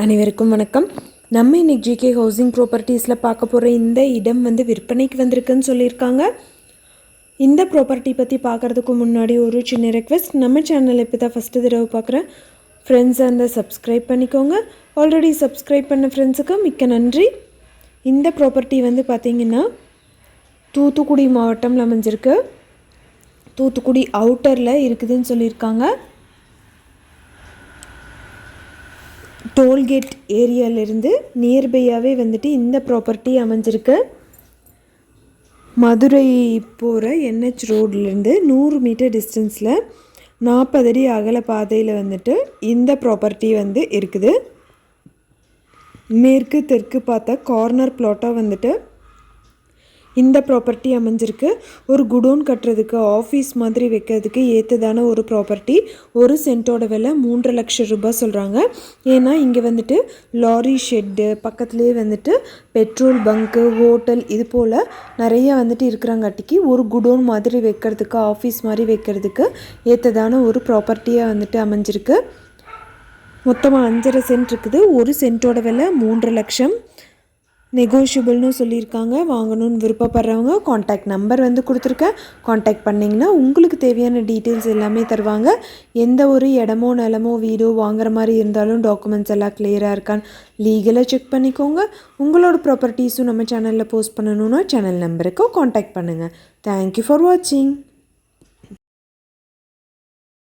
அனைவருக்கும் வணக்கம். நம்ம இன்னைக்கு ஜிகே ஹவுசிங் ப்ராப்பர்ட்டிஸில் பார்க்க போகிற இந்த இடம் வந்து விற்பனைக்கு வந்திருக்குன்னு சொல்லியிருக்காங்க. இந்த ப்ராப்பர்ட்டி பற்றி பார்க்குறதுக்கு முன்னாடி ஒரு சின்ன ரெக்வெஸ்ட் நம்ம சேனல் இப்போ தான் ஃபஸ்ட்டு தடவை பார்க்குறேன். ஃப்ரெண்ட்ஸ் அந்த சப்ஸ்கிரைப் பண்ணிக்கோங்க. ஆல்ரெடி சப்ஸ்கிரைப் பண்ண ஃப்ரெண்ட்ஸுக்கு மிக்க நன்றி. இந்த ப்ராப்பர்ட்டி வந்து பார்த்திங்கன்னா தூத்துக்குடி மாவட்டம்ல அமைஞ்சிருக்கு. தூத்துக்குடி அவுட்டரில் இருக்குதுன்னு சொல்லியிருக்காங்க. டோல்கேட் ஏரியாவிலேருந்து நியர்பையாகவே வந்துட்டு இந்த ப்ராப்பர்ட்டி அமைஞ்சிருக்கு. மதுரை போகிற என்ஹெச் ரோட்லேருந்து நூறு மீட்டர் டிஸ்டன்ஸில் நாற்பது அடி அகல பாதையில் வந்துட்டு இந்த ப்ராப்பர்ட்டி வந்து இருக்குது. மேற்கு தெற்கு பார்த்த கார்னர் பிளாட்டாக வந்துட்டு இந்த ப்ராப்பர்ட்டி அமைஞ்சிருக்கு. ஒரு குடோன் கட்டுறதுக்கு ஆஃபீஸ் மாதிரி வைக்கிறதுக்கு ஏற்றதான ஒரு ப்ராப்பர்ட்டி ஒரு சென்ட்டோட விலை மூன்று லட்சம் ரூபாய் சொல்கிறாங்க ஏன்னா இங்கே வந்துட்டு லாரி ஷெட்டு பக்கத்துலேயே வந்துட்டு பெட்ரோல் பங்க்கு ஹோட்டல் இது போல் நிறைய வந்துட்டு இருக்கிறாங்காட்டிக்கு ஒரு குடோன் மாதிரி வைக்கிறதுக்கு ஆஃபீஸ் மாதிரி வைக்கிறதுக்கு ஏற்றதான ஒரு ப்ராப்பர்ட்டியாக வந்துட்டு அமைஞ்சிருக்கு. மொத்தமாக அஞ்சரை சென்ட் இருக்குது. ஒரு சென்ட்டோட விலை மூன்று லட்சம். நெகோஷியபிள்னு சொல்லியிருக்காங்க. வாங்கணும்னு விருப்பப்படுறவங்க காண்டாக்ட் நம்பர் வந்து கொடுத்துருக்கேன் காண்டாக்ட் பண்ணிங்கன்னா உங்களுக்கு தேவையான டீட்டெயில்ஸ் எல்லாமே தருவாங்க. எந்த ஒரு இடமோ நிலமோ வீடோ வாங்குற மாதிரி இருந்தாலும் டாக்குமெண்ட்ஸ் எல்லாம் கிளியராக இருக்கான்னு லீகலாக செக் பண்ணிக்கோங்க. உங்களோட ப்ராப்பர்ட்டிஸும் நம்ம சேனலில் போஸ்ட் பண்ணணுன்னா சேனல் நம்பருக்கு காண்டாக்ட் பண்ணுங்கள் தேங்க்யூ ஃபார் வாட்சிங்